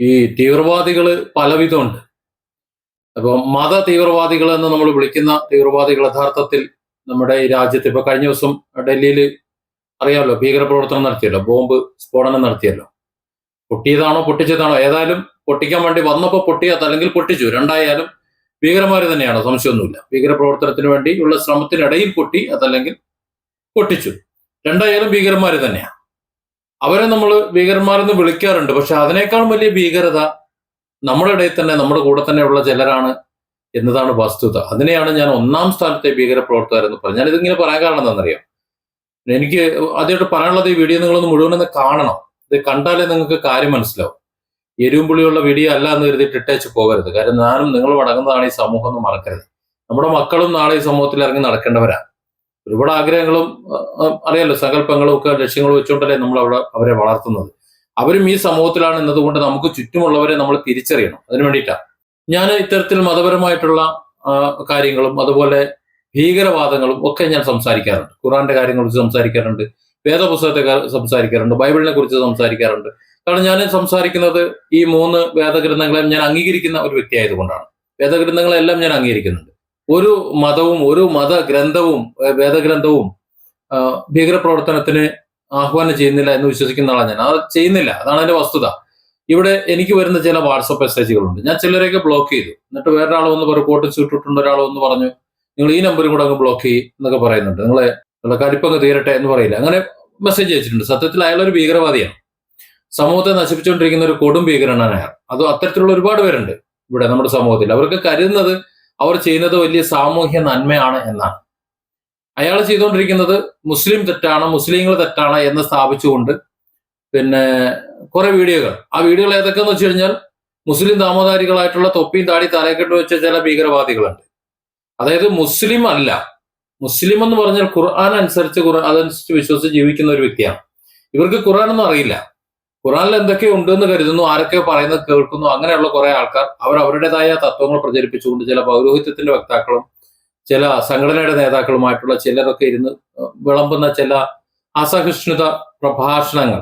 ഈ തീവ്രവാദികൾ പലവിധമുണ്ട്. അപ്പോൾ മത തീവ്രവാദികൾ എന്ന് നമ്മൾ വിളിക്കുന്ന തീവ്രവാദികൾ യഥാർത്ഥത്തിൽ നമ്മുടെ ഈ രാജ്യത്ത് ഇപ്പൊ കഴിഞ്ഞ ദിവസം ഡൽഹിയിൽ അറിയാമല്ലോ ഭീകരപ്രവർത്തനം നടത്തിയല്ലോ ബോംബ് സ്ഫോടനം നടത്തിയല്ലോ. പൊട്ടിയതാണോ പൊട്ടിച്ചതാണോ ഏതായാലും പൊട്ടിക്കാൻ വേണ്ടി വന്നപ്പോൾ പൊട്ടിയത് അല്ലെങ്കിൽ പൊട്ടിച്ചു രണ്ടായാലും ഭീകരന്മാർ തന്നെയാണോ സംശയമൊന്നുമില്ല. ഭീകരപ്രവർത്തനത്തിന് വേണ്ടിയുള്ള ശ്രമത്തിനിടയിൽ പൊട്ടി അതല്ലെങ്കിൽ പൊട്ടിച്ചു. രണ്ടായാലും ഭീകരന്മാർ തന്നെയാണ് അവരെ നമ്മൾ ഭീകരന്മാരെന്ന് വിളിക്കാറുണ്ട്. പക്ഷെ അതിനേക്കാൾ വലിയ ഭീകരത നമ്മുടെ ഇടയിൽ തന്നെ നമ്മുടെ കൂടെ തന്നെ ഉള്ള ചിലരാണ് എന്നതാണ് വസ്തുത. അതിനെയാണ് ഞാൻ ഒന്നാം സ്ഥാനത്തെ ഭീകരപ്രവർത്തകരെന്ന് പറഞ്ഞത്. ഞാൻ ഇതിങ്ങനെ പറയാൻ കാരണം എന്താണെന്നറിയാം? എനിക്ക് ആദ്യമായിട്ട് പറയാനുള്ളത് ഈ വീഡിയോ നിങ്ങളൊന്ന് മുഴുവനൊന്ന് കാണണം. ഇത് കണ്ടാലേ നിങ്ങൾക്ക് കാര്യം മനസ്സിലാവും. പുളിയുള്ള വീഡിയോ അല്ല എന്ന് കരുതിയിട്ട് ഇട്ടേച്ച് പോകരുത്. കാരണം ഞാനും നിങ്ങളും അടങ്ങുന്നതാണ് ഈ സമൂഹം എന്ന് മറക്കരുത്. നമ്മുടെ മക്കളും നാളെ ഈ സമൂഹത്തിൽ ഇറങ്ങി നടക്കേണ്ടവരാണ്. ഒരുപാട് ആഗ്രഹങ്ങളും അറിയാലോ സങ്കല്പങ്ങളും ഒക്കെ ലക്ഷ്യങ്ങളും വെച്ചുകൊണ്ടല്ലേ നമ്മൾ അവിടെ അവരെ വളർത്തുന്നത്. അവരും ഈ സമൂഹത്തിലാണ് എന്നതുകൊണ്ട് നമുക്ക് ചുറ്റുമുള്ളവരെ നമ്മൾ തിരിച്ചറിയണം. അതിനു വേണ്ടിയിട്ടാണ് ഞാൻ ഇത്തരത്തിൽ മതപരമായിട്ടുള്ള കാര്യങ്ങളും അതുപോലെ ഭീകരവാദങ്ങളും ഒക്കെ ഞാൻ സംസാരിക്കാറുണ്ട്. ഖുറാന്റെ കാര്യങ്ങളെ കുറിച്ച് സംസാരിക്കാറുണ്ട്. വേദപുസ്തകത്തെ സംസാരിക്കാറുണ്ട്. ബൈബിളിനെ കുറിച്ച് സംസാരിക്കാറുണ്ട്. കാരണം ഞാൻ സംസാരിക്കുന്നത് ഈ മൂന്ന് വേദഗ്രന്ഥങ്ങളെയും ഞാൻ അംഗീകരിക്കുന്ന ഒരു വ്യക്തിയായതുകൊണ്ടാണ്. വേദഗ്രന്ഥങ്ങളെല്ലാം ഞാൻ അംഗീകരിക്കുന്നുണ്ട്. ഒരു മതവും ഒരു മതഗ്രന്ഥവും വേദഗ്രന്ഥവും ഭീകരപ്രവർത്തനത്തിന് ആഹ്വാനം ചെയ്യുന്നില്ല എന്ന് വിശ്വസിക്കുന്ന ആളാണ് ഞാൻ. അത് ചെയ്യുന്നില്ല. അതാണ് എന്റെ വസ്തുത. ഇവിടെ എനിക്ക് വരുന്ന ചില വാട്സപ്പ് മെസ്സേജുകളുണ്ട്. ഞാൻ ചിലരെയൊക്കെ ബ്ലോക്ക് ചെയ്തു. എന്നിട്ട് വേറൊരാൾ വന്ന് റിപ്പോർട്ട് ചുട്ടിട്ടുണ്ട് ഒരാൾ വന്ന് പറഞ്ഞു നിങ്ങൾ ഈ നമ്പർ കൂടെ അങ്ങ് ബ്ലോക്ക് ചെയ്യും എന്നൊക്കെ പറയുന്നുണ്ട്. നിങ്ങളെ കടുപ്പങ്ങ് തീരട്ടെ എന്ന് പറയില്ല. അങ്ങനെ മെസ്സേജ് അയച്ചിട്ടുണ്ട്. സത്യത്തിൽ അയാൾ ഒരു ഭീകരവാദിയാണ്. സമൂഹത്തെ നശിപ്പിച്ചുകൊണ്ടിരിക്കുന്ന ഒരു കൊടും ഭീകരനാണ് അയാൾ. അത് അത്തരത്തിലുള്ള ഒരുപാട് പേരുണ്ട് ഇവിടെ നമ്മുടെ സമൂഹത്തിൽ. അവർക്ക് കരുതുന്നത് അവർ ചെയ്യുന്നത് വലിയ സാമൂഹ്യ നന്മയാണ് എന്നാണ്. അയാൾ ചെയ്തുകൊണ്ടിരിക്കുന്നത് മുസ്ലിം തെറ്റാണ് മുസ്ലിങ്ങൾ തെറ്റാണ് എന്ന് സ്ഥാപിച്ചുകൊണ്ട് പിന്നെ കുറെ വീഡിയോകൾ. ആ വീഡിയോകൾ ഏതൊക്കെയെന്ന് വെച്ച് കഴിഞ്ഞാൽ മുസ്ലിം താമോദാരികളായിട്ടുള്ള തൊപ്പിയും താടി തലക്കെട്ട് വെച്ച ചില ഭീകരവാദികളുണ്ട്. അതായത് മുസ്ലിം അല്ല. മുസ്ലിം എന്ന് പറഞ്ഞാൽ ഖുർആൻ അനുസരിച്ച് ഖുർആൻ അതനുസരിച്ച് വിശ്വസിച്ച് ജീവിക്കുന്ന ഒരു വ്യക്തിയാണ്. ഇവർക്ക് ഖുർആൻ ഒന്നും അറിയില്ല. ഖുറാനിൽ എന്തൊക്കെ ഉണ്ടെന്ന് കരുതുന്നു ആരൊക്കെ പറയുന്നത് കേൾക്കുന്നു അങ്ങനെയുള്ള കുറെ ആൾക്കാർ അവർ അവരുടേതായ തത്വങ്ങൾ പ്രചരിപ്പിച്ചുകൊണ്ട് ചില പൗരോഹിത്യത്തിന്റെ വക്താക്കളും ചില സംഘടനയുടെ നേതാക്കളുമായിട്ടുള്ള ചിലരൊക്കെ ഇരുന്ന് വിളമ്പുന്ന ചില അസഹിഷ്ണുത പ്രഭാഷണങ്ങൾ.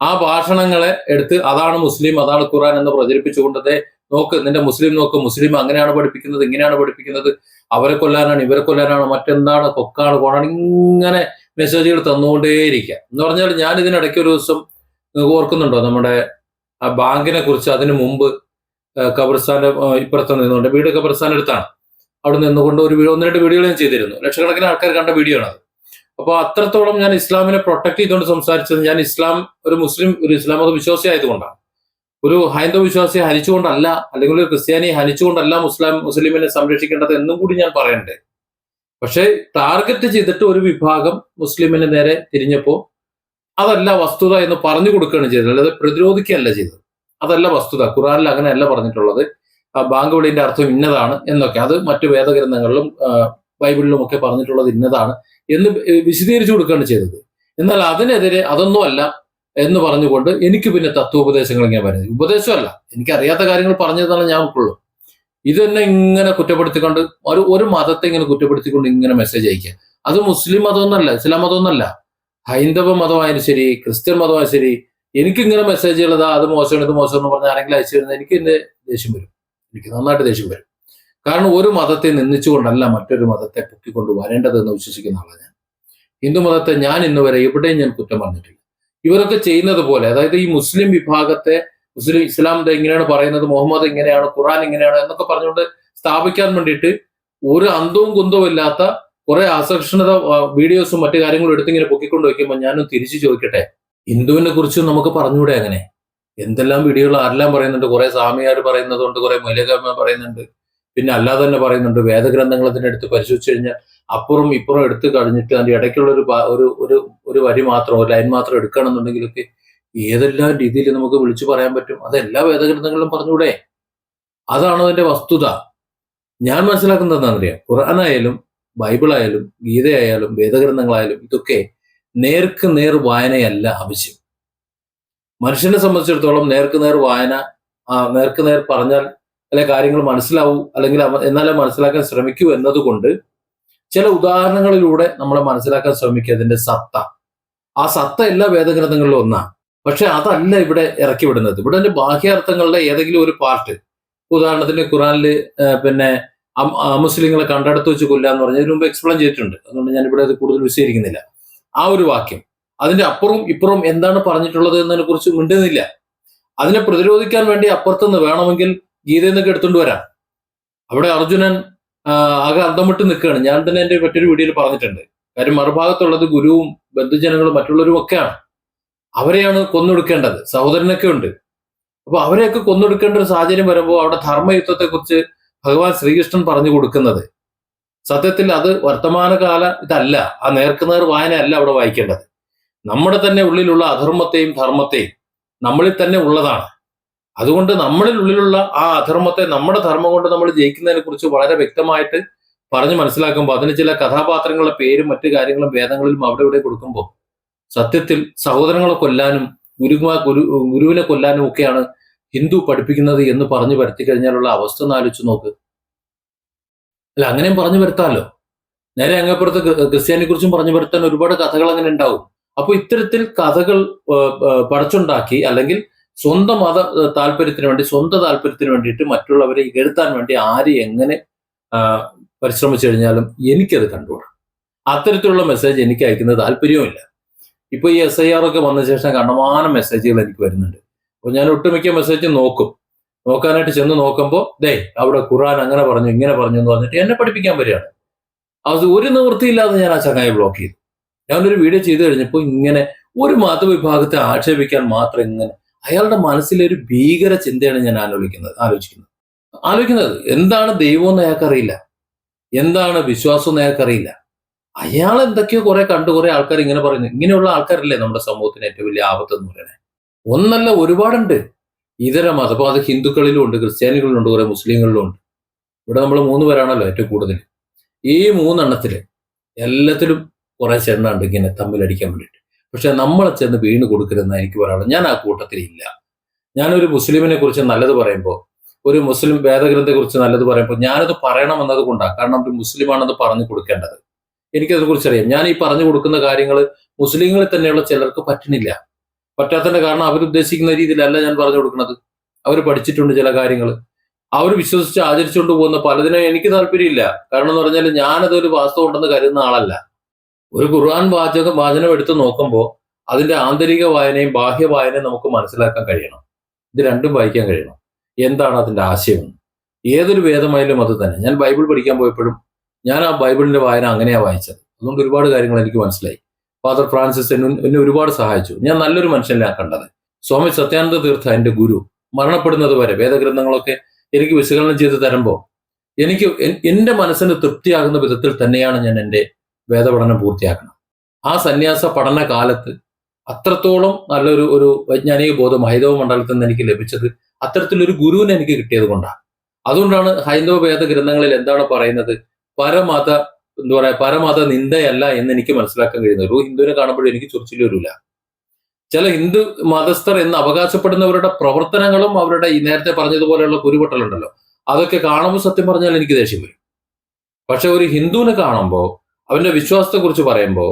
ആ ഭാഷണങ്ങളെ എടുത്ത് അതാണ് മുസ്ലിം അതാണ് ഖുറാൻ എന്ന് പ്രചരിപ്പിച്ചുകൊണ്ട് ദേ നോക്ക് നിന്റെ മുസ്ലിം നോക്ക് മുസ്ലിം അങ്ങനെയാണ് പഠിപ്പിക്കുന്നത് ഇങ്ങനെയാണ് പഠിപ്പിക്കുന്നത് അവരെ കൊല്ലാനാണ് ഇവരെ കൊല്ലാനാണ് മറ്റെന്താണ് കൊക്കാണ് കോണാണ് ഇങ്ങനെ മെസ്സേജുകൾ തന്നുകൊണ്ടേയിരിക്കുക. എന്ന് പറഞ്ഞാൽ ഞാൻ ഇതിനിടയ്ക്ക് ഒരു ദിവസം ഓർക്കുന്നുണ്ടോ? നമ്മുടെ ആ ബാങ്കിനെ കുറിച്ച് അതിനു മുമ്പ് ഖബർസ്ഥാന്റെ ഇപ്പുറത്ത് നിന്നുകൊണ്ട് വീട് ഖബർസ്ഥാന്റെ അടുത്താണ്. അവിടെ നിന്നുകൊണ്ട് ഒരു വീഡിയോ ഒന്ന് രണ്ട് വീഡിയോകൾ ഞാൻ ചെയ്തിരുന്നു. ലക്ഷക്കണക്കിന് ആൾക്കാർ കണ്ട വീഡിയോ ആണ് അത്. അപ്പോൾ അത്രത്തോളം ഞാൻ ഇസ്ലാമിനെ പ്രൊട്ടക്ട് ചെയ്തുകൊണ്ട് സംസാരിച്ചത് ഞാൻ ഇസ്ലാം ഒരു മുസ്ലിം ഒരു ഇസ്ലാം മത വിശ്വാസി ആയതുകൊണ്ടാണ്. ഒരു ഹൈന്ദവ വിശ്വാസിയെ ഹനിച്ചുകൊണ്ടല്ല അല്ലെങ്കിൽ ഒരു ക്രിസ്ത്യാനിയെ ഹനിച്ചുകൊണ്ടല്ല മുസ്ലാം മുസ്ലിമിനെ സംരക്ഷിക്കേണ്ടത് എന്നും കൂടി ഞാൻ പറയണ്ടേ. പക്ഷേ ടാർഗറ്റ് ചെയ്തിട്ട് ഒരു വിഭാഗം മുസ്ലിമിന് നേരെ തിരിഞ്ഞപ്പോൾ അതല്ല വസ്തുത എന്ന് പറഞ്ഞു കൊടുക്കുകയാണ് ചെയ്തത്. അല്ലാതെ പ്രതിരോധിക്കുകയല്ല ചെയ്തത്. അതല്ല വസ്തുത. ഖുറാനിൽ അങ്ങനെയല്ല പറഞ്ഞിട്ടുള്ളത്. ബാങ്ക് വിളിന്റെ അർത്ഥം ഇന്നതാണ് എന്നൊക്കെ. അത് മറ്റു വേദഗ്രന്ഥങ്ങളിലും ബൈബിളിലും ഒക്കെ പറഞ്ഞിട്ടുള്ളത് ഇന്നതാണ് എന്ന് വിശദീകരിച്ചു കൊടുക്കുകയാണ് ചെയ്തത്. എന്നാൽ അതിനെതിരെ അതൊന്നുമല്ല എന്ന് പറഞ്ഞുകൊണ്ട് എനിക്ക് പിന്നെ തത്വോപദേശങ്ങൾ ഇങ്ങനെ പറയുന്നത് ഉപദേശമല്ല. എനിക്ക് അറിയാത്ത കാര്യങ്ങൾ പറഞ്ഞതാണ് ഞാൻ ഉൾക്കൊള്ളൂ ഇത് തന്നെ ഇങ്ങനെ കുറ്റപ്പെടുത്തിക്കൊണ്ട് ഒരു ഒരു മതത്തെ ഇങ്ങനെ കുറ്റപ്പെടുത്തിക്കൊണ്ട് ഇങ്ങനെ മെസ്സേജ് അയക്കുക. അത് മുസ്ലിം മതമൊന്നല്ല ഇസ്ലാം മതമൊന്നല്ല. ഹൈന്ദവ മതമായാലും ശരി ക്രിസ്ത്യൻ മതമായാലും ശരി എനിക്കിങ്ങനെ മെസ്സേജ് ഇതാ അത് മോശമാണ് ഇത് മോശം എന്ന് പറഞ്ഞ് ആരെങ്കിലും അയച്ചു തരുന്നത് എനിക്ക് എന്റെ ദേഷ്യം വരും. എനിക്ക് നന്നായിട്ട് ദേഷ്യം വരും. കാരണം ഒരു മതത്തെ നിന്നിച്ചുകൊണ്ടല്ല മറ്റൊരു മതത്തെ പൊക്കിക്കൊണ്ട് വരേണ്ടതെന്ന് വിശ്വസിക്കുന്ന ആളാണ് ഞാൻ. ഹിന്ദു മതത്തെ ഞാൻ ഇന്ന് വരെ എവിടെയും ഞാൻ കുറ്റം പറഞ്ഞിട്ടില്ല. ഇവരൊക്കെ ചെയ്യുന്നത് പോലെ അതായത് ഈ മുസ്ലിം വിഭാഗത്തെ മുസ്ലിം ഇസ്ലാം എങ്ങനെയാണ് പറയുന്നത് മുഹമ്മദ് എങ്ങനെയാണ് ഖുറാൻ എങ്ങനെയാണ് എന്നൊക്കെ പറഞ്ഞുകൊണ്ട് സ്ഥാപിക്കാൻ വേണ്ടിയിട്ട് ഒരു അന്തവും കുന്തവും ഇല്ലാത്ത കുറെ അസഹിഷ്ണുത വീഡിയോസും മറ്റു കാര്യങ്ങളും എടുത്തിങ്ങനെ പൊക്കിക്കൊണ്ട് വയ്ക്കുമ്പോൾ ഞാനും തിരിച്ചു ചോദിക്കട്ടെ? ഹിന്ദുവിനെ കുറിച്ച് നമുക്ക് പറഞ്ഞുകൂടെ അങ്ങനെ? എന്തെല്ലാം വീഡിയോകൾ ആരെല്ലാം പറയുന്നുണ്ട്? കുറെ സ്വാമിയാർ പറയുന്നതുകൊണ്ട് കുറെ മൈലകമ്മ പറയുന്നുണ്ട്. പിന്നെ അല്ലാതെ തന്നെ പറയുന്നുണ്ട് വേദഗ്രന്ഥങ്ങൾ തന്നെ എടുത്ത് പരിശോധിച്ചു കഴിഞ്ഞാൽ അപ്പുറം ഇപ്പുറം എടുത്ത് കഴിഞ്ഞിട്ട് അതിന്റെ ഇടയ്ക്കുള്ള ഒരു ഒരു ഒരു വരി മാത്രം ഒരു ലൈൻ മാത്രം എടുക്കുകയാണെന്നുണ്ടെങ്കിലൊക്കെ ഏതെല്ലാം രീതിയിൽ നമുക്ക് വിളിച്ചു പറയാൻ പറ്റും? അതെല്ലാ വേദഗ്രന്ഥങ്ങളും പറഞ്ഞൂടെ? അതാണ് അതിന്റെ വസ്തുത. ഞാൻ മനസ്സിലാക്കുന്നത് എന്താണെന്നറിയാം ഖുർആനായാലും ബൈബിളായാലും ഗീതയായാലും വേദഗ്രന്ഥങ്ങളായാലും ഇതൊക്കെ നേർക്ക് നേർ വായനയല്ല ആവശ്യം. മനുഷ്യനെ സംബന്ധിച്ചിടത്തോളം നേർക്ക് നേർ വായന നേർക്ക് നേർ പറഞ്ഞാൽ അല്ലെ കാര്യങ്ങൾ മനസ്സിലാവൂ അല്ലെങ്കിൽ എന്നാലേ മനസ്സിലാക്കാൻ ശ്രമിക്കൂ എന്നതുകൊണ്ട് ചില ഉദാഹരണങ്ങളിലൂടെ നമ്മളെ മനസ്സിലാക്കാൻ ശ്രമിക്കുക അതിന്റെ സത്ത. ആ സത്ത എല്ലാ വേദഗ്രന്ഥങ്ങളിലും ഒന്നാണ് പക്ഷെ അതല്ല ഇവിടെ ഇറക്കി വിടുന്നത്. ഇവിടെ ബാഹ്യാർത്ഥങ്ങളുടെ ഏതെങ്കിലും ഒരു പാർട്ട്. ഉദാഹരണത്തിന് ഖുറാനിൽ പിന്നെ അമുസ്ലിങ്ങളെ കണ്ടടത്ത് വെച്ച് കൊല്ലുക എന്ന് പറഞ്ഞാൽ മുമ്പ് എക്സ്പ്ലെയിൻ ചെയ്തിട്ടുണ്ട്. അതുകൊണ്ട് ഞാൻ ഇവിടെ അത് കൂടുതൽ വിശദീകരിക്കുന്നില്ല. ആ ഒരു വാക്യം. അതിന്റെ അപ്പുറവും ഇപ്പുറവും എന്താണ് പറഞ്ഞിട്ടുള്ളത് എന്നതിനെ കുറിച്ച് മിണ്ടുന്നില്ല. അതിനെ പ്രതിരോധിക്കാൻ വേണ്ടി അപ്പുറത്തുനിന്ന് വേണമെങ്കിൽ ഗീതയിൽ നിന്നൊക്കെ എടുത്തുകൊണ്ട് വരാം. അവിടെ അർജുനൻ ആകെ അന്തമിട്ട് നിൽക്കുകയാണ്. ഞാൻ തന്നെ എന്റെ മറ്റൊരു വീഡിയോയിൽ പറഞ്ഞിട്ടുണ്ട്. കാര്യം മറുഭാഗത്തുള്ളത് ഗുരുവും ബന്ധുജനങ്ങളും മറ്റുള്ളവരും ഒക്കെയാണ്. അവരെയാണ് കൊന്നൊടുക്കേണ്ടത്. സഹോദരനൊക്കെ ഉണ്ട്. അപ്പൊ അവരെയൊക്കെ കൊന്നൊടുക്കേണ്ട ഒരു സാഹചര്യം വരുമ്പോൾ അവിടെ ധർമ്മയുദ്ധത്തെ കുറിച്ച് ഭഗവാൻ ശ്രീകൃഷ്ണൻ പറഞ്ഞു കൊടുക്കുന്നത്. സത്യത്തിൽ അത് വർത്തമാനകാല ഇതല്ല. ആ നേർക്കുനേർ വായന അല്ല അവിടെ വായിക്കേണ്ടത്. നമ്മുടെ തന്നെ ഉള്ളിലുള്ള അധർമ്മത്തെയും ധർമ്മത്തെയും നമ്മളിൽ തന്നെ ഉള്ളതാണ്. അതുകൊണ്ട് നമ്മളിൽ ഉള്ളിലുള്ള ആ അധർമ്മത്തെ നമ്മുടെ ധർമ്മം കൊണ്ട് നമ്മൾ ജയിക്കുന്നതിനെ കുറിച്ച് വളരെ വ്യക്തമായിട്ട് പറഞ്ഞു മനസ്സിലാക്കുമ്പോൾ അതിന് ചില കഥാപാത്രങ്ങളുടെ പേരും മറ്റു കാര്യങ്ങളും വേദങ്ങളിലും അവിടെ ഇവിടെ കൊടുക്കുമ്പോൾ സത്യത്തിൽ സഹോദരങ്ങളെ കൊല്ലാനും ഗുരുമാ ഗുരു ഗുരുവിനെ കൊല്ലാനും ഒക്കെയാണ് ഹിന്ദു പഠിപ്പിക്കുന്നത് എന്ന് പറഞ്ഞു വരുത്തി കഴിഞ്ഞാലുള്ള അവസ്ഥ ഒന്ന് ആലോചിച്ച് നോക്ക്. അല്ല അങ്ങനെയും പറഞ്ഞു വരുത്താമല്ലോ നേരെ അങ്ങപ്പുറത്ത് ക്രി- ക്രിസ്ത്യാനിയെ കുറിച്ചും പറഞ്ഞു വരുത്താൻ ഒരുപാട് കഥകൾ അങ്ങനെ ഉണ്ടാവും. അപ്പൊ ഇത്തരത്തിൽ കഥകൾ പടച്ചുണ്ടാക്കി അല്ലെങ്കിൽ സ്വന്തം മത താല്പര്യത്തിന് വേണ്ടി സ്വന്തം താല്പര്യത്തിന് വേണ്ടിയിട്ട് മറ്റുള്ളവരെ ഇകഴ്ത്താൻ വേണ്ടി ആര് എങ്ങനെ പരിശ്രമിച്ചു കഴിഞ്ഞാലും എനിക്കത് കണ്ടുകൂടാ. അത്തരത്തിലുള്ള മെസ്സേജ് എനിക്ക് അയക്കുന്ന താല്പര്യവുമില്ല. ഇപ്പൊ ഈ എസ് ഐ ആർ ഒക്കെ വന്ന ശേഷം കണ്ടമാനം മെസ്സേജുകൾ എനിക്ക് വരുന്നുണ്ട്. അപ്പൊ ഞാൻ ഒട്ടുമിക്ക മെസ്സേജ് നോക്കും. നോക്കാനായിട്ട് ചെന്ന് നോക്കുമ്പോൾ ദേ അവിടെ ഖുറാൻ അങ്ങനെ പറഞ്ഞു ഇങ്ങനെ പറഞ്ഞു എന്ന് പറഞ്ഞിട്ട് എന്നെ പഠിപ്പിക്കാൻ വരികയാണ്. അത് ഒരു നിവൃത്തിയില്ലാതെ ഞാൻ ആ ചങ്ങായി ബ്ലോക്ക് ചെയ്തു. ഞാനൊരു വീഡിയോ ചെയ്തു കഴിഞ്ഞപ്പോൾ ഇങ്ങനെ ഒരു മതവിഭാഗത്തെ ആക്ഷേപിക്കാൻ മാത്രം ഇങ്ങനെ അയാളുടെ മനസ്സിലൊരു ഭീകര ചിന്തയാണ് ഞാൻ ആലോചിക്കുന്നത് ആലോചിക്കുന്നത്. ആലോചിക്കുന്നത് എന്താണ് ദൈവം എന്ന് അയാൾക്കറിയില്ല. എന്താണ് വിശ്വാസം എന്ന് അയാൾക്കറിയില്ല. അയാൾ എന്തൊക്കെയോ കുറെ കണ്ടു കുറെ ആൾക്കാർ ഇങ്ങനെ പറയുന്നു. ഇങ്ങനെയുള്ള ആൾക്കാരല്ലേ നമ്മുടെ സമൂഹത്തിന് ഏറ്റവും വലിയ ആപത്ത് എന്ന് പറയുന്നത്. ഒന്നല്ല ഒരുപാടുണ്ട്. ഇതര മതം അത് ഹിന്ദുക്കളിലും ഉണ്ട് ക്രിസ്ത്യാനികളിലും ഉണ്ട് കുറെ മുസ്ലിങ്ങളിലും ഉണ്ട് ഇവിടെ നമ്മൾ മൂന്ന് പേരാണല്ലോ ഏറ്റവും കൂടുതൽ ഈ മൂന്നെണ്ണത്തിൽ എല്ലാത്തിലും കുറെ ചെണ്ണുണ്ട് ഇങ്ങനെ തമ്മിലടിക്കാൻ വേണ്ടിയിട്ട്. പക്ഷെ നമ്മളെ ചെന്ന് വീണ് കൊടുക്കരുതെന്ന് എനിക്ക് പറയാനുള്ളത്. ഞാൻ ആ കൂട്ടത്തിൽ ഇല്ല. ഞാനൊരു മുസ്ലിമിനെ കുറിച്ച് നല്ലത് പറയുമ്പോൾ ഒരു മുസ്ലിം വേദഗ്രന്ഥത്തെക്കുറിച്ച് നല്ലത് പറയുമ്പോൾ ഞാനത് പറയണം എന്നത് കൊണ്ടാണ് കാരണം ഒരു മുസ്ലിമാണെന്ന് പറഞ്ഞു കൊടുക്കേണ്ടത്. എനിക്കതിനെക്കുറിച്ച് അറിയാം ഞാൻ ഈ പറഞ്ഞു കൊടുക്കുന്ന കാര്യങ്ങൾ മുസ്ലിങ്ങളിൽ തന്നെയുള്ള ചിലർക്ക് പറ്റണില്ല പറ്റാത്തതിന്റെ കാരണം അവരുദ്ദേശിക്കുന്ന രീതിയിലല്ല ഞാൻ പറഞ്ഞു കൊടുക്കുന്നത്. അവർ പഠിച്ചിട്ടുണ്ട് ചില കാര്യങ്ങൾ. അവർ വിശ്വസിച്ച് ആചരിച്ചുകൊണ്ട് പോകുന്ന പലതിനും എനിക്ക് താല്പര്യമില്ല. കാരണം എന്ന് പറഞ്ഞാൽ ഞാനതൊരു വാസ്തവം ഉണ്ടെന്ന് കരുതുന്ന ആളല്ല. ഒരു ഖുർആൻ വാചകം വാചനം എടുത്ത് നോക്കുമ്പോൾ അതിന്റെ ആന്തരിക വായനയും ബാഹ്യ വായനയും നമുക്ക് മനസ്സിലാക്കാൻ കഴിയണം. ഇത് രണ്ടും വായിക്കാൻ കഴിയണം. എന്താണ് അതിന്റെ ആശയം? ഏതൊരു വേദമായാലും അത് തന്നെ. ഞാൻ ബൈബിൾ പഠിക്കാൻ പോയപ്പോഴും ഞാൻ ആ ബൈബിളിന്റെ വായന അങ്ങനെയാണ് വായിച്ചത്. അതുകൊണ്ട് ഒരുപാട് കാര്യങ്ങൾ എനിക്ക് മനസ്സിലായി. ഫാദർ ഫ്രാൻസിസ് എന്നെ ഒരുപാട് സഹായിച്ചു. ഞാൻ നല്ലൊരു മനുഷ്യനെ കണ്ടത്. സ്വാമി സത്യാനന്ദ തീർത്ഥ എന്റെ ഗുരു. മരണപ്പെടുന്നത് വരെ വേദഗ്രന്ഥങ്ങളൊക്കെ എനിക്ക് വിശകലനം ചെയ്ത് തരുമ്പോൾ എനിക്ക് എന്റെ മനസ്സിന് തൃപ്തിയാകുന്ന വിധത്തിൽ തന്നെയാണ് ഞാൻ എന്റെ വേദപഠനം പൂർത്തിയാക്കണം ആ സന്യാസ പഠന കാലത്ത് അത്രത്തോളം നല്ലൊരു ഒരു വൈജ്ഞാനിക ബോധം ഹൈന്ദവ മണ്ഡലത്തിൽ നിന്ന് എനിക്ക് ലഭിച്ചത് അത്തരത്തിലൊരു ഗുരുവിനെ എനിക്ക് കിട്ടിയത് കൊണ്ടാണ്. അതുകൊണ്ടാണ് ഹൈന്ദവ വേദ ഗ്രന്ഥങ്ങളിൽ എന്താണ് പറയുന്നത്? പരമത എന്താ പറയാ പരമത നിന്ദയല്ല എന്ന് എനിക്ക് മനസ്സിലാക്കാൻ കഴിയുന്നത്. ഒരു ഹിന്ദുവിനെ കാണുമ്പോഴും എനിക്ക് ചൊറിച്ചിൽ വരില്ല ചില ഹിന്ദു മതസ്ഥർ എന്ന് അവകാശപ്പെടുന്നവരുടെ പ്രവർത്തനങ്ങളും അവരുടെ ഈ നേരത്തെ പറഞ്ഞതുപോലെയുള്ള കുരുപൊട്ടലുണ്ടല്ലോ. അതൊക്കെ കാണുമ്പോൾ സത്യം പറഞ്ഞാൽ എനിക്ക് ദേഷ്യം വരും. പക്ഷെ ഒരു ഹിന്ദുവിനെ കാണുമ്പോൾ അവന്റെ വിശ്വാസത്തെ കുറിച്ച് പറയുമ്പോൾ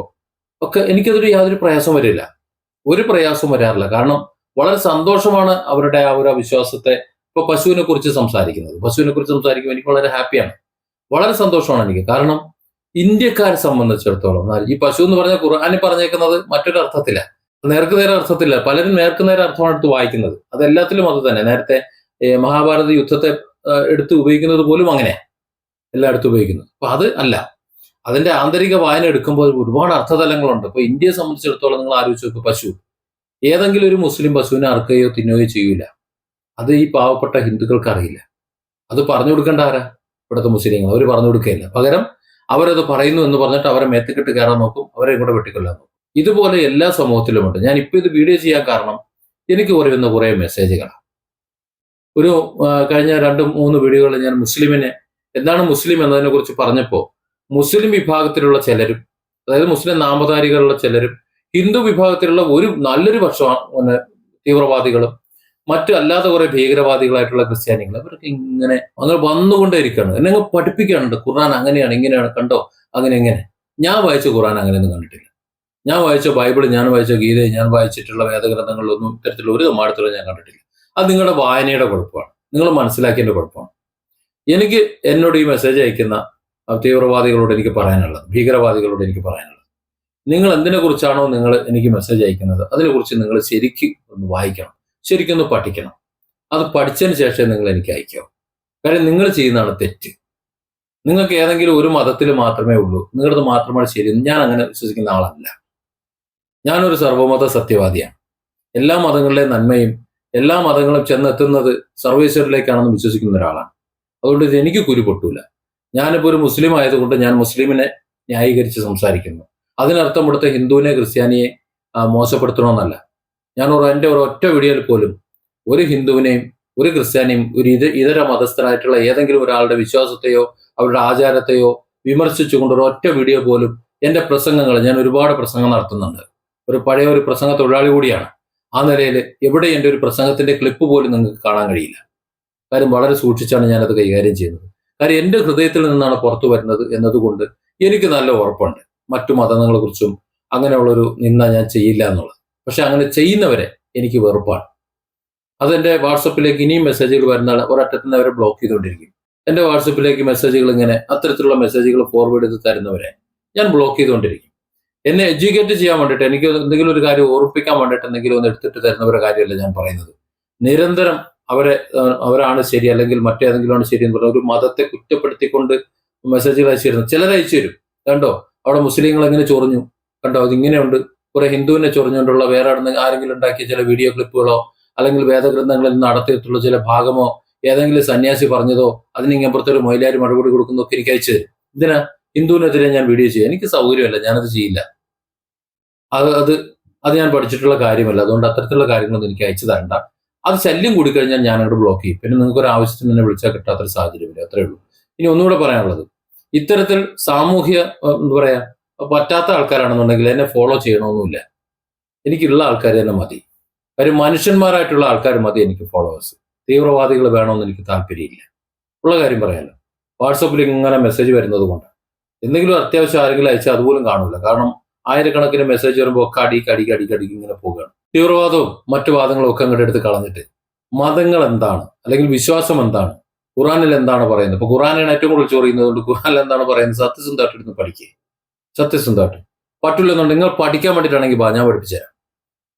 ഒക്കെ എനിക്കതൊരു യാതൊരു പ്രയാസം വരില്ല. ഒരു പ്രയാസവും വരാറില്ല. കാരണം വളരെ സന്തോഷമാണ് അവരുടെ ആ ഒരു വിശ്വാസത്തെ ഇപ്പൊ പശുവിനെ കുറിച്ച് സംസാരിക്കുന്നത്. പശുവിനെ കുറിച്ച് സംസാരിക്കുമ്പോൾ എനിക്ക് വളരെ ഹാപ്പിയാണ്. വളരെ സന്തോഷമാണ് എനിക്ക്. കാരണം ഇന്ത്യക്കാരെ സംബന്ധിച്ചിടത്തോളം ഈ പശു എന്ന് പറഞ്ഞ ഖുർആാനിൽ പറഞ്ഞേക്കുന്നത് മറ്റൊരു അർത്ഥത്തില. നേർക്ക് നേരെ അർത്ഥത്തില്ല പലരും നേർക്ക് നേരെ അർത്ഥമാണ് എടുത്ത് വായിക്കുന്നത്. അതെല്ലാത്തിലും അത് തന്നെ. നേരത്തെ മഹാഭാരത യുദ്ധത്തെ എടുത്ത് ഉപയോഗിക്കുന്നത് പോലും അങ്ങനെ. എല്ലായിടത്തും ഉപയോഗിക്കുന്നത് അപ്പൊ അത് അല്ല. അതിന്റെ ആന്തരിക വായന എടുക്കുമ്പോൾ ഒരുപാട് അർത്ഥതലങ്ങളുണ്ട്. ഇപ്പൊ ഇന്ത്യയെ സംബന്ധിച്ചിടത്തോളം നിങ്ങൾ ആലോചിച്ച് നോക്കുക പശു. ഏതെങ്കിലും ഒരു മുസ്ലിം പശുവിനെ അറുക്കുകയോ തിന്നുകയോ ചെയ്യൂല. അത് ഈ പാവപ്പെട്ട ഹിന്ദുക്കൾക്ക് അറിയില്ല. അത് പറഞ്ഞു കൊടുക്കേണ്ട ആരാ? ഇവിടുത്തെ മുസ്ലിങ്ങൾ. അവർ പറഞ്ഞു കൊടുക്കുകയില്ല. പകരം അവരത് പറയുന്നു എന്ന് പറഞ്ഞിട്ട് അവരെ മേത്തക്കെട്ട് കയറാൻ നോക്കും അവരെ കൂടെ വെട്ടിക്കൊല്ലാൻ നോക്കും. ഇതുപോലെ എല്ലാ സമൂഹത്തിലുമുണ്ട്. ഞാൻ ഇപ്പൊ ഇത് വീഡിയോ ചെയ്യാൻ കാരണം എനിക്ക് പറയുന്ന കുറെ മെസ്സേജുകളാണ്. ഒരു കഴിഞ്ഞ രണ്ട് മൂന്ന് വീഡിയോകളിൽ ഞാൻ മുസ്ലിമിനെ എന്താണ് മുസ്ലിം എന്നതിനെ കുറിച്ച് പറഞ്ഞപ്പോൾ മുസ്ലിം വിഭാഗത്തിലുള്ള ചിലരും അതായത് മുസ്ലിം നാമധാരികളുള്ള ചിലരും ഹിന്ദു വിഭാഗത്തിലുള്ള ഒരു നല്ലൊരു പക്ഷമാണ് തീവ്രവാദികളും മറ്റു അല്ലാത്ത കുറെ ഭീകരവാദികളായിട്ടുള്ള ക്രിസ്ത്യാനികൾ അവരൊക്കെ ഇങ്ങനെ അങ്ങനെ വന്നുകൊണ്ടേയിരിക്കുകയാണ്. എന്നെ പഠിപ്പിക്കാനുണ്ട് ഖുർആൻ അങ്ങനെയാണ് ഇങ്ങനെയാണ് കണ്ടോ? അങ്ങനെ എങ്ങനെ ഞാൻ വായിച്ച ഖുർആൻ അങ്ങനെയൊന്നും കണ്ടിട്ടില്ല. ഞാൻ വായിച്ച ബൈബിൾ ഞാൻ വായിച്ച ഗീത ഞാൻ വായിച്ചിട്ടുള്ള വേദഗ്രന്ഥങ്ങളിലൊന്നും ഇത്തരത്തിലുള്ള ഒരു മാടത്തിലും ഞാൻ കണ്ടിട്ടില്ല. അത് നിങ്ങളുടെ വായനയുടെ കുഴപ്പമാണ്. നിങ്ങൾ മനസ്സിലാക്കിയതിന്റെ കുഴപ്പമാണ്. എനിക്ക് എന്നോട് ഈ മെസ്സേജ് അയക്കുന്ന തീവ്രവാദികളോട് എനിക്ക് പറയാനുള്ളത് ഭീകരവാദികളോട് എനിക്ക് പറയാനുള്ളത്. നിങ്ങൾ എന്തിനെ കുറിച്ചാണോ നിങ്ങൾ എനിക്ക് മെസ്സേജ് അയക്കുന്നത്? അതിനെക്കുറിച്ച് നിങ്ങൾ ശരിക്കും ഒന്ന് വായിക്കണം. ശരിക്കും ഒന്ന് പഠിക്കണം. അത് പഠിച്ചതിന് ശേഷം നിങ്ങൾ എനിക്ക് അയക്കാവൂ കാര്യം നിങ്ങൾ ചെയ്യുന്നതാണ് തെറ്റ്. നിങ്ങൾക്ക് ഏതെങ്കിലും ഒരു മതത്തിൽ മാത്രമേ ഉള്ളൂ. നിങ്ങളത് മാത്രമാണ് ശരി ഞാൻ അങ്ങനെ വിശ്വസിക്കുന്ന ആളല്ല. ഞാനൊരു സർവമത സത്യവാദിയാണ്. എല്ലാ മതങ്ങളിലെ നന്മയും എല്ലാ മതങ്ങളും ചെന്നെത്തുന്നത് സർവേശ്വരിലേക്കാണെന്ന് വിശ്വസിക്കുന്ന ഒരാളാണ്. അതുകൊണ്ട് ഇത് എനിക്ക് കുരു പൊട്ടൂല ഞാനിപ്പോൾ ഒരു മുസ്ലിം ആയതുകൊണ്ട് ഞാൻ മുസ്ലിമിനെ ന്യായീകരിച്ച് സംസാരിക്കുന്നു. അതിനർത്ഥം ഇവിടുത്തെ ഹിന്ദുവിനെ ക്രിസ്ത്യാനിയെ മോശപ്പെടുത്തണമെന്നല്ല. ഞാൻ എന്റെ ഒരു ഒറ്റ വീഡിയോയിൽ പോലും ഒരു ഹിന്ദുവിനെയും ഒരു ക്രിസ്ത്യാനിയും ഒരു ഇത് ഇതര മതസ്ഥരായിട്ടുള്ള ഏതെങ്കിലും ഒരാളുടെ വിശ്വാസത്തെയോ അവരുടെ ആചാരത്തെയോ വിമർശിച്ചുകൊണ്ട് ഒരു ഒറ്റ വീഡിയോ പോലും എന്റെ പ്രസംഗങ്ങൾ ഞാൻ ഒരുപാട് പ്രസംഗം നടത്തുന്നുണ്ട്. ഒരു പഴയ ഒരു പ്രസംഗ തൊഴിലാളി കൂടിയാണ്. ആ നിലയിൽ എവിടെ എന്റെ ഒരു പ്രസംഗത്തിന്റെ ക്ലിപ്പ് പോലും നിങ്ങൾക്ക് കാണാൻ കഴിയില്ല. കാര്യം വളരെ സൂക്ഷിച്ചാണ് ഞാനത് കൈകാര്യം ചെയ്യുന്നത്. കാര്യം എന്റെ ഹൃദയത്തിൽ നിന്നാണ് പുറത്തു വരുന്നത് എന്നതുകൊണ്ട് എനിക്ക് നല്ല ഉറപ്പുണ്ട്. മറ്റു മതങ്ങളെക്കുറിച്ചും അങ്ങനെയുള്ളൊരു നിന്ന ഞാൻ ചെയ്യില്ല എന്നുള്ളത്. പക്ഷെ അങ്ങനെ ചെയ്യുന്നവരെ എനിക്ക് വെറുപ്പാണ്. അതെന്റെ വാട്സപ്പിലേക്ക് ഇനിയും മെസ്സേജുകൾ വരുന്ന ഒരറ്റത്ത് നിന്ന് അവരെ ബ്ലോക്ക് ചെയ്തുകൊണ്ടിരിക്കും എന്റെ വാട്സപ്പിലേക്ക് മെസ്സേജുകൾ ഇങ്ങനെ അത്തരത്തിലുള്ള മെസ്സേജുകൾ ഫോർവേഡ് ചെയ്ത് തരുന്നവരെ ഞാൻ ബ്ലോക്ക് ചെയ്തുകൊണ്ടിരിക്കും എന്നെ എഡ്യൂക്കേറ്റ് ചെയ്യാൻ വേണ്ടിയിട്ട് എനിക്ക് എന്തെങ്കിലും ഒരു കാര്യം ഓർപ്പിക്കാൻ വേണ്ടിയിട്ട് എന്തെങ്കിലും ഒന്ന് എടുത്തിട്ട് തരുന്നവരുടെ കാര്യമല്ല ഞാൻ പറയുന്നത്. നിരന്തരം അവരെ അവരാണ് ശരി അല്ലെങ്കിൽ മറ്റേതെങ്കിലും ആണ് ശരി എന്ന് പറഞ്ഞ ഒരു മതത്തെ കുറ്റപ്പെടുത്തിക്കൊണ്ട് മെസ്സേജുകൾ അയച്ചു തരുന്നു ചിലർ അയച്ചു തരും. കണ്ടോ? അവിടെ മുസ്ലിങ്ങൾ എങ്ങനെ ചൊറിഞ്ഞു? കണ്ടോ? അതിങ്ങനെയുണ്ട്. കുറെ ഹിന്ദുവിനെ ചൊറിഞ്ഞുകൊണ്ടുള്ള വേറെ ആടുന്ന ആരെങ്കിലും ഉണ്ടാക്കിയ ചില വീഡിയോ ക്ലിപ്പുകളോ അല്ലെങ്കിൽ വേദഗ്രന്ഥങ്ങളിൽ നിന്ന് നടത്തിയിട്ടുള്ള ചില ഭാഗമോ ഏതെങ്കിലും സന്യാസി പറഞ്ഞതോ അതിനിങ്ങപ്പുറത്തെ ഒരു മൊയിലാരി മറുപടി കൊടുക്കുന്നതൊക്കെ എനിക്ക് അയച്ചു തരും. ഇതിനാ ഹിന്ദുവിനെതിരെ ഞാൻ വീഡിയോ ചെയ്യാം. എനിക്ക് സൗകര്യമല്ല ഞാനത് ചെയ്യില്ല. അത് അത് അത് ഞാൻ പഠിച്ചിട്ടുള്ള കാര്യമല്ല. അതുകൊണ്ട് അത്തരത്തിലുള്ള കാര്യങ്ങളൊന്നും എനിക്ക് അയച്ചു തരണ്ട. അത് ശല്യം കൂടിക്കഴിഞ്ഞാൽ ഞാൻ അങ്ങോട്ട് ബ്ലോക്ക് ചെയ്യും. പിന്നെ നിങ്ങൾക്ക് ഒരു ആവശ്യത്തിന് എന്നെ വിളിച്ചാൽ കിട്ടാത്തൊരു സാഹചര്യമില്ല അത്രേ ഉള്ളൂ. ഇനി ഒന്നുകൂടെ പറയാനുള്ളത്. ഇത്തരത്തിൽ സാമൂഹ്യ എന്താ പറയാ പറ്റാത്ത ആൾക്കാരാണെന്നുണ്ടെങ്കിൽ എന്നെ ഫോളോ ചെയ്യണമെന്നില്ല എനിക്കുള്ള ആൾക്കാർ തന്നെ മതി. കാര്യം മനുഷ്യന്മാരായിട്ടുള്ള ആൾക്കാർ മതി എനിക്ക് ഫോളോവേഴ്സ് തീവ്രവാദികൾ വേണമെന്ന് എനിക്ക് താല്പര്യമില്ല. ഉള്ള കാര്യം പറയാലോ. വാട്സപ്പിൽ ഇങ്ങനെ മെസ്സേജ് വരുന്നത് കൊണ്ട്. എന്തെങ്കിലും അത്യാവശ്യം ആരെങ്കിലും അയച്ചാൽ അതുപോലും കാണില്ല കാരണം ആയിരക്കണക്കിന് മെസ്സേജ് വരുമ്പോൾ ഒക്കെ അടിക്ക് അടിക്ക് അടിക്ക് അടിക്ക് ഇങ്ങനെ പോവുകയാണ്. തീവ്രവാദവും മറ്റു വാദങ്ങളും ഒക്കെ അങ്ങോട്ട് എടുത്ത് കളഞ്ഞിട്ട് മതങ്ങൾ എന്താണ്? അല്ലെങ്കിൽ വിശ്വാസം എന്താണ്? ഖുറാനിൽ എന്താണ് പറയുന്നത്? ഇപ്പൊ ഖുറാനാണ് ഏറ്റവും കൂടുതൽ ചോറിയുന്നത് കൊണ്ട് ഖുറാനിൽ എന്താണ് പറയുന്നത്? സത്യസന്ധമായിട്ട് ഇരുന്ന് പഠിക്കുക സത്യസന്ധമായിട്ട്. പറ്റില്ലെന്നുണ്ട് നിങ്ങൾ പഠിക്കാൻ വേണ്ടിയിട്ടാണെങ്കിൽ ബാ ഞാൻ പഠിപ്പിച്ചുതരാം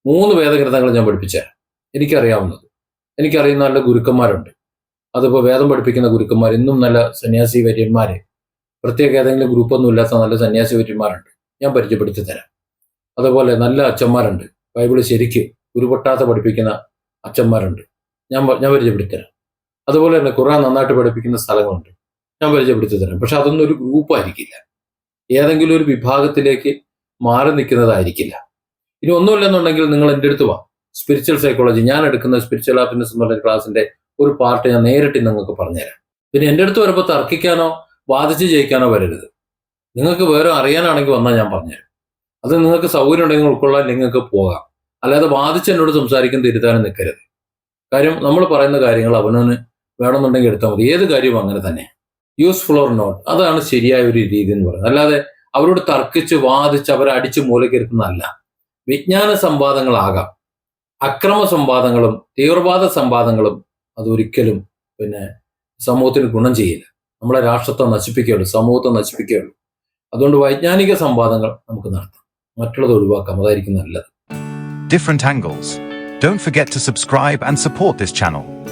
മൂന്ന് വേദഗ്രന്ഥങ്ങൾ ഞാൻ പഠിപ്പിച്ചുതരാം എനിക്കറിയാവുന്നത്. എനിക്കറിയുന്ന നല്ല ഗുരുക്കന്മാരുണ്ട്. അതിപ്പോൾ വേദം പഠിപ്പിക്കുന്ന ഗുരുക്കന്മാർ ഇന്നും നല്ല സന്യാസി വര്യന്മാർ. പ്രത്യേക ഏതെങ്കിലും ഗ്രൂപ്പൊന്നും ഇല്ലാത്ത നല്ല സന്യാസി വര്യന്മാരുണ്ട്. ഞാൻ പരിചയപ്പെടുത്തി തരാം. അതുപോലെ നല്ല അച്ഛന്മാരുണ്ട്. ബൈബിൾ ശരിക്ക് ഉരുപൊട്ടാതെ പഠിപ്പിക്കുന്ന അച്ഛന്മാരുണ്ട്. ഞാൻ ഞാൻ പരിചയപ്പെടുത്തി തരാം. അതുപോലെ തന്നെ ഖുർആൻ നന്നായിട്ട് പഠിപ്പിക്കുന്ന സ്ഥലങ്ങളുണ്ട്. ഞാൻ പരിചയപ്പെടുത്തി തരാം. പക്ഷെ അതൊന്നും ഒരു ഗ്രൂപ്പായിരിക്കില്ല. ഏതെങ്കിലും ഒരു വിഭാഗത്തിലേക്ക് മാറി നിൽക്കുന്നതായിരിക്കില്ല. ഇനി ഒന്നുമില്ലെന്നുണ്ടെങ്കിൽ നിങ്ങൾ എന്റെ അടുത്ത് വാ. സ്പിരിച്വൽ സൈക്കോളജി ഞാൻ എടുക്കുന്ന സ്പിരിച്വൽ ഹാപ്പിനെസ് എന്ന് പറഞ്ഞ ക്ലാസ്സിന്റെ ഒരു പാർട്ട് ഞാൻ നേരിട്ട് നിങ്ങൾക്ക് പറഞ്ഞുതരാം. പിന്നെ എന്റെ അടുത്ത് വരുമ്പോൾ തർക്കിക്കാനോ വാദിച്ച് ജയിക്കാനോ വരരുത്. നിങ്ങൾക്ക് വേറെ അറിയാനാണെങ്കിൽ വന്നാൽ ഞാൻ പറഞ്ഞുതരാം. അത് നിങ്ങൾക്ക് സൗകര്യം ഉണ്ടെങ്കിൽ ഉൾക്കൊള്ളാൻ നിങ്ങൾക്ക് പോകാം. അല്ലാതെ വാദിച്ച് എന്നോട് സംസാരിക്കാൻ തിരുത്താനും നിൽക്കരുത്. കാര്യം നമ്മൾ പറയുന്ന കാര്യങ്ങൾ അവനവന് വേണമെന്നുണ്ടെങ്കിൽ എടുത്താൽ മതി. ഏത് കാര്യവും അങ്ങനെ തന്നെ യൂസ്ഫുൾ ഓർ നോട്ട് അതാണ് ശരിയായ ഒരു രീതി എന്ന് പറയുന്നത്. അല്ലാതെ അവരോട് തർക്കിച്ച് വാദിച്ച് അവരെ അടിച്ചു മൂലക്കെടുത്തുന്നതല്ല വിജ്ഞാന സംവാദങ്ങളാകാം. അക്രമ സംവാദങ്ങളും തീവ്രവാദ സംവാദങ്ങളും അതൊരിക്കലും പിന്നെ സമൂഹത്തിന് ഗുണം ചെയ്യില്ല. നമ്മളെ രാഷ്ട്രത്തെ നശിപ്പിക്കുകയുള്ളൂ സമൂഹത്തെ നശിപ്പിക്കുകയുള്ളൂ. അതുകൊണ്ട് വൈജ്ഞാനിക സംവാദങ്ങൾ നമുക്ക് നടത്താം. മറ്റുള്ളത് ഒഴിവാക്കാം. അതായിരിക്കും നല്ലത്. Different angles. Don't forget to subscribe and support this channel.